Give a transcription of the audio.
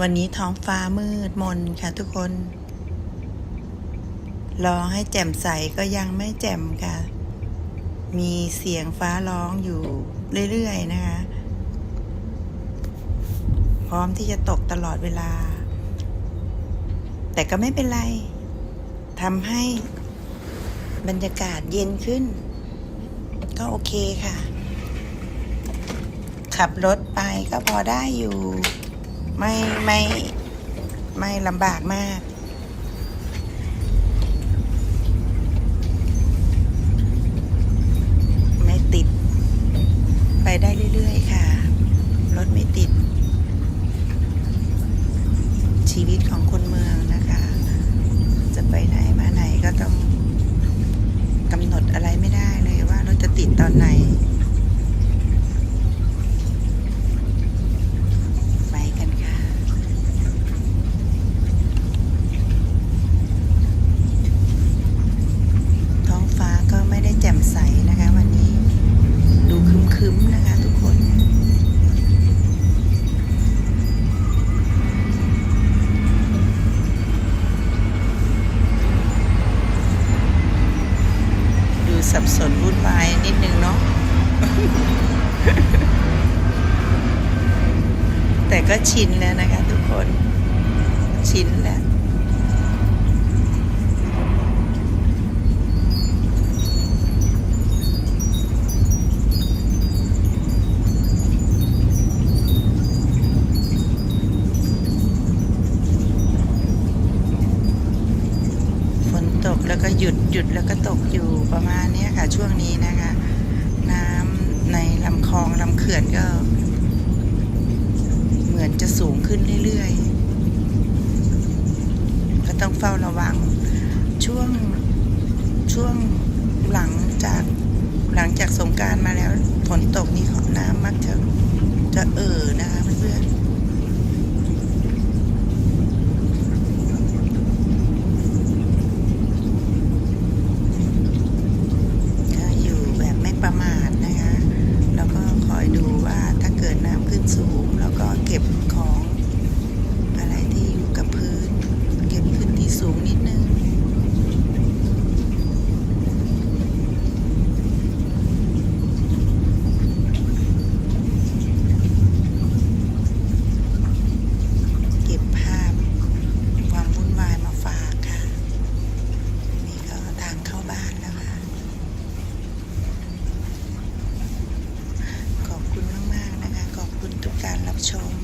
วันนี้ท้องฟ้ามืดมนค่ะทุกคน รอให้แจ่มใสก็ยังไม่แจ่มค่ะ มีเสียงฟ้าร้องอยู่เรื่อยๆนะคะ พร้อมที่จะตกตลอดเวลา แต่ก็ไม่เป็นไรทำให้บรรยากาศเย็นขึ้น ก็โอเคค่ะ ขับรถไปก็พอได้อยู่ ไม่ไม่ไม่ลำบากมากไม่ติด ไปได้เรื่อยๆ ค่ะ รถไม่ติด ชีวิตของคนเมืองนะคะ จะไปไหนมาไหนก็ต้องกำหนดอะไรไม่ได้เลยว่ารถจะติดตอนไหน ไปกันค่ะ ท้องฟ้าก็ไม่ได้แจ่มใส นะคะ วันนี้ดูครึ้มๆนะคะทุกคนดูสับสนวุ่นวายนิดนึงเนาะแต่ก็ชินแล้วนะคะทุกคน ชินแล้ว แล้วก็หยุดหยุดแล้วก็ตกอยู่ประมาณนี้ค่ะช่วงนี้นะคะ น้ำในลำคลองลำเขื่อนก็ เหมือนจะสูงขึ้นเรื่อยๆ ก็ต้องเฝ้าระวัง ช่วงช่วงหลังจากหลังจากสงการมาแล้วฝนตกนี่ของน้ำมักจะจะเอ่อนะคะ So. 그렇죠.